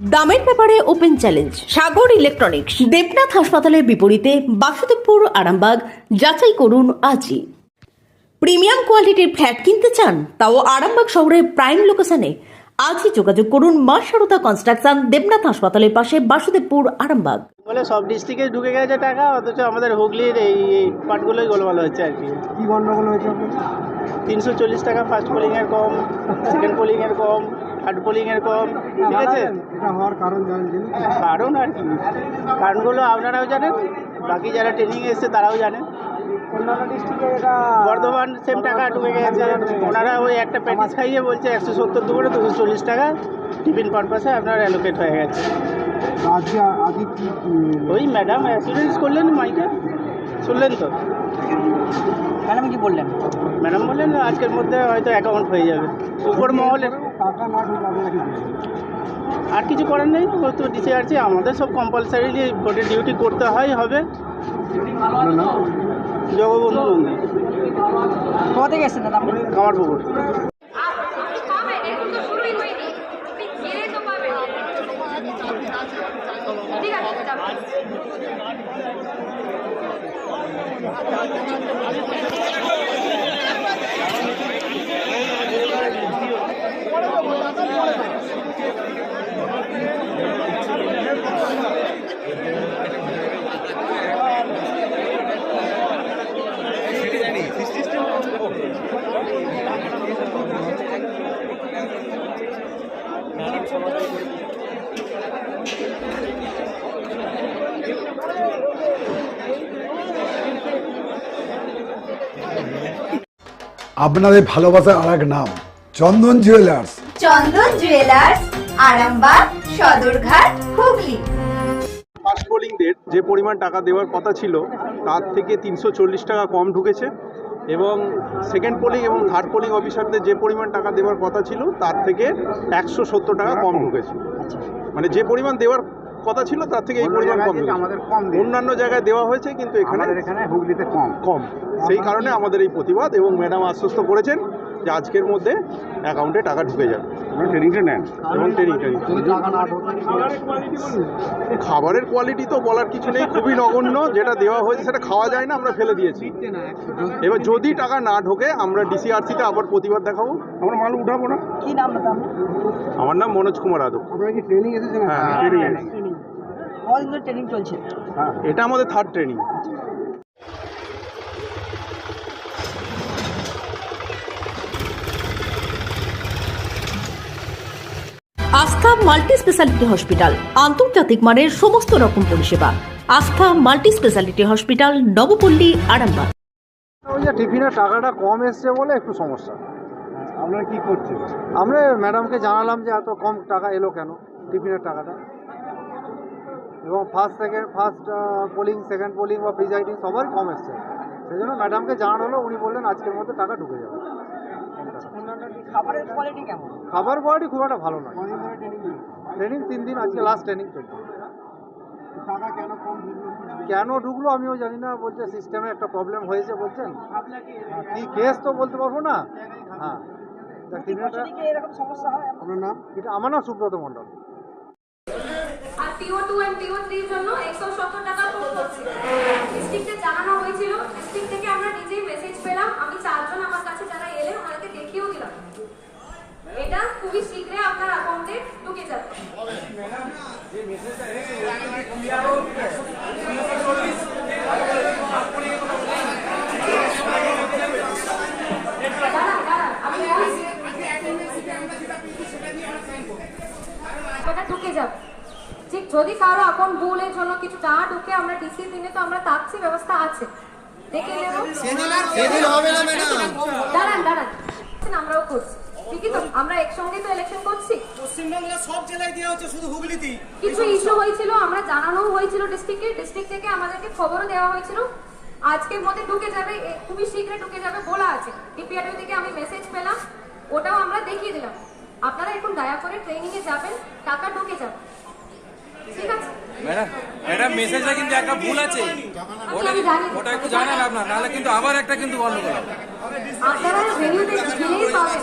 দামের ব্যাপারে open challenge Sagar electronics Debnath হাসপাতালের বিপরীতে বাসুদেবপুর আরামবাগ যাচাই করুন আজই। প্রিমিয়াম কোয়ালিটির ফ্ল্যাট কিনতে চান তাও আরামবাগ শহরের প্রাইম লোকেশনে আজই যোগাযোগ করুন মা সারদা কনস্ট্রাকশন দেবনাথ হাসপাতালের পাশে বাসুদেবপুর আরামবাগ। বলে সব ডিস্ট্রিক্টে ঢুকে গেছে টাকা অথচ আমাদের হুগলির এই পার্টগুলোই গোলমাল হচ্ছে আর কি। কি গন্ডগোল হয়েছে তিনশো চল্লিশ টাকা ফার্স্ট পোলিংয়ের কম সেকেন্ড পোলিংয়ের কম। থার্ড পোলিংয়ের কম ঠিক আছে? এটা হওয়ার কারণ জানেন? কারণ আর কি। কারণগুলো আপনারাও জানেন বাকি যারা ট্রেনিং এসছে তারাও জানেন। অন্যান্য ডিস্ট্রিক্টে এটা বর্ধমান সেম টাকা ঢুকে গেছে। ওনারা ওই একটা প্যাকেজ খাইয়ে বলছে একশো সত্তর দুপুরে দুশো চল্লিশ টাকা টিফিন পারপাসে আপনার অ্যালোকেট হয়ে গেছে। ওই ম্যাডাম অ্যাসিডেন্স করলেন মাইকে? শুনলেন তো? ম্যাডাম কি বললেন? ম্যাডাম বললেন আজকের মধ্যে হয়তো অ্যাকাউন্ট হয়ে যাবে। উপর মহলের? আর কিছু করার নেই তো ডিসিআরসি আমাদের সব কম্পালসারিলি ভোটের ডিউটি করতে হয় হবে। জগবন্ধু নন্দী। কোথা থেকে এসেছেন দাদা আপনি কামার পুকুর পাবেন এখন তো শুরুই হয়নি আপনি গেলে তো পাবেন ঠিক আছে যাবেন আপনাদের ভালোবাসার আর এক নাম Chandan jewellers Chandan jewellers Arambagh Sadarghat Hooghly. First পোলিংদের যে পরিমাণ টাকা দেওয়ার কথা ছিল তার থেকে তিনশো চল্লিশ টাকা কম ঢুকেছে। এবং সেকেন্ড পোলিং এবং থার্ড পোলিং অফিসারদের যে পরিমাণ টাকা দেওয়ার কথা ছিল তার থেকে একশো সত্তর টাকা কম ঢুকেছে। মানে যে পরিমাণ দেওয়ার কথা ছিল তার থেকে এই পরিমাণ কম আমাদের কম অন্যান্য জায়গায় দেওয়া হয়েছে কিন্তু এখানে এখানে হুগলিতে কম। কম। সেই কারণে আমাদের এই প্রতিবাদ এবং ম্যাডাম আশ্বস্ত করেছেন যে আজকের মধ্যে অ্যাকাউন্টে টাকা ঢুকে যাবে। ট্রেনিংটা নেন। এবং খাবারের কোয়ালিটি তো বলার কিছু নেই খুবই নগণ্য যেটা দেওয়া হয়েছে সেটা খাওয়া যায় না আমরা ফেলে দিয়েছি। এবার যদি টাকা না ঢোকে আমরা ডিসিআরসিতে আবার প্রতিবাদ দেখাবো। আমরা মাল উঠাবো না? কি নাম আমার নাম মনোজ কুমার আদব ট্রেনিং হ্যাঁ, ট্রেনিং চলছে? হ্যাঁ এটা আমাদের third training Astha multi speciality hospital আন্তর্জাতিক মানের সমস্ত রকম পরিষেবা। Astha multi speciality hospital Nabapalli Arambagh. ওই যে টিফিনের টাকাটা কম এসছে বলে একটু সমস্যা। আপনারা কি করছেন আমরা ম্যাডামকে জানালাম যে এত কম টাকা এলো কেন টিফিনের টাকাটা? এবং first second first polling second polling বা প্রিজাইডিং সবারই কম এসছে। সেই জন্য ম্যাডামকে জানানো হলো উনি বললেন আজকের মধ্যে টাকা ঢুকে যাবে। খাবারের কেমন? খাবার কোয়ালিটি খুব একটা ভালো নয়। ট্রেনিং তিন দিন আজকে লাস্ট ট্রেনিং চলছে। কেন ঢুকলো? আমিও জানি না বলছে সিস্টেমে একটা প্রবলেম হয়েছে বলছেন। কি কেস তো বলতে পারব না। হ্যাঁ হয়। আপনার নাম? এটা আমার নাম সুব্রত মণ্ডল আর টিও টু এন্ড টিও থ্রির জন্য একশো সত্তর টাকা কম করছে ডিস্ট্রিক্টে জানানো হয়েছিল ডিস্ট্রিক্ট থেকে আমরা নিজেই মেসেজ পেলাম আমি চারজন আমার কাছে যারা এলেন ওনাদেরকে দেখিয়েও দিলাম এটা খুবই শীঘ্রই আপনার অ্যাকাউন্টে ঢুকে যাবে দাঁড়ান, দাঁড়ান, আমি বলছি। টাকা ঢুকে যাবে ঠিক যদি কারও এখন ভুলের জন্য কিছু টাকা ঢুকে আমরা ডিসি দিনে তো আমরা তাকছি ব্যবস্থা আছে। দেখে নেব। দাঁড়ান দাঁড়ান। আমরাও করছি। ঠিকই তো আমরা একসঙ্গে তো ইলেকশন করছি। পশ্চিমবাংলার সব জেলায় দেওয়া হচ্ছে শুধু হুগলিতেই। কিছু ইস্যু হয়েছিল আমরা জানানো হয়েছিল ডিস্ট্রিক্টে ডিস্ট্রিক্ট থেকে আমাদেরকে খবরও দেওয়া হয়েছিল। আজকের মধ্যে ঢুকে যাবে খুবই শীঘ্রই ঢুকে যাবে বলা আছে। থেকে আমি মেসেজ পেলাম ওটাও আমরা দেখিয়ে দিলাম। আপনারা এখন দয়া করে ট্রেনিং এ যাবেন টাকা ঢুকে যাবে। ঠিক আছে? ম্যাডাম ম্যাডাম মেসেজটা কিন্তু একটা ভুল আছে। আমি আমি ওটা একটু জানান আপনার নাহলে কিন্তু আবার একটা কিন্তু গন্ডগোল আপনারা ভেনিউতে গেলেই পাবেন।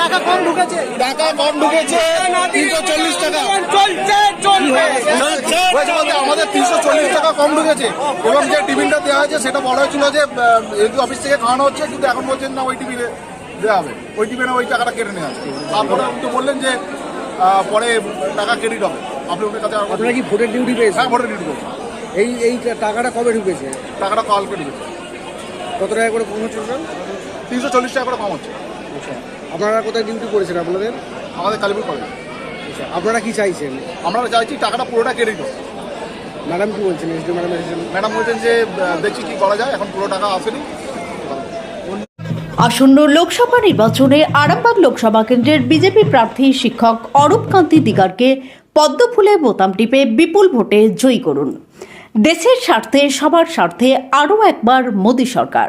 টাকা কম ঢুকেছে। টাকা কম ঢুকেছে তিনশো চল্লিশ টাকা। হয়েছে বলতে আমাদের তিনশো চল্লিশ টাকা কম ঢুকেছে। এবং যে টিফিনটা দেওয়া হয়েছে সেটা বলা হয়েছিল যে অফিস থেকে খাওয়ানো হচ্ছে কিন্তু এখন বলছেন না ওই টিফিনে দেওয়া হবে। ওই টিফিনে ওই টাকাটা কেটে নেওয়া হবে তারপরে আপনি তো বললেন যে পরে টাকা ক্রেডিট হবে। আপনি ওদের কাছে আপনারা কি ভোটের ডিউটি পেয়েছেন? হ্যাঁ ভোটের ডিউটি করছেন এই এই টাকাটা কবে ঢুকেছে? টাকাটা কালকে ঢুকেছে। কত টাকা করে পৌঁছচ্ছে তিনশো চল্লিশ টাকা করে কম হচ্ছে। আচ্ছা। আপনারা কোথায় ডিউটি করেছেন আপনাদের? আমাদের কালীপুর কলেজ আচ্ছা আপনারা কি চাইছেন? আমরা চাইছি টাকাটা পুরোটা ক্রেডিট হোক ম্যাডাম কি বলছেন? এসডি ম্যাডাম এসেছেন। ম্যাডাম বলছেন যে দেখছি কি করা যায় এখন পুরো টাকা আসেনি। আসন্ন লোকসভা নির্বাচনে আরামবাগ লোকসভা কেন্দ্রের বিজেপি প্রার্থী শিক্ষক অরূপ কান্তি দিগারকে পদ্মফুলে বোতাম টিপে বিপুল ভোটে জয়ী করুন। দেশের স্বার্থে সবার স্বার্থে আরও একবার মোদী সরকার।